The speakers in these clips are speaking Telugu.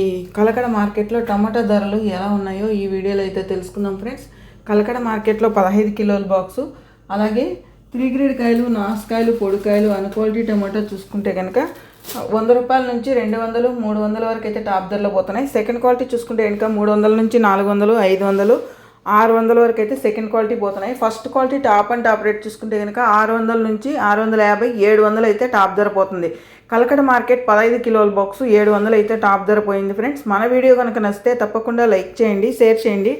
ఈ కలకడ మార్కెట్లో టమాటా ధరలు ఎలా ఉన్నాయో ఈ వీడియోలో అయితే తెలుసుకుందాం ఫ్రెండ్స్. కలకడ మార్కెట్లో పదహైదు కిలోల బాక్సు అలాగే త్రీ గ్రేడ్ కాయలు నాసుకాయలు పొడికాయలు అన్ క్వాలిటీ టమాటా చూసుకుంటే కనుక వంద రూపాయల నుంచి రెండు వందలు మూడు వందల వరకు అయితే టాప్ ధరలో పోతున్నాయి. సెకండ్ క్వాలిటీ చూసుకుంటే కనుక మూడు వందల నుంచి నాలుగు వందలు ఐదు వందలు ఆరు వందల వరకు అయితే సెకండ్ క్వాలిటీ పోతున్నాయి. First quality top and top rate చూసుకుంటే కనుక ఆరు వందల నుంచి ఆరు వందల యాభై ఏడు వందలు అయితే టాప్ ధర పోతుంది. కలకడ మార్కెట్ పదహైదు కిలోల బాక్స్ ఏడు వందలు అయితే టాప్ ధర పోయింది ఫ్రెండ్స్. మన వీడియో కనుక నచ్చితే తప్పకుండా లైక్ చేయండి షేర్ చేయండి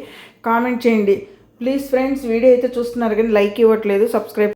కామెంట్ చేయండి. ప్లీజ్ ఫ్రెండ్స్ వీడియో అయితే చూస్తున్నారు కానీ లైక్ ఇవ్వట్లేదు సబ్స్క్రైబ్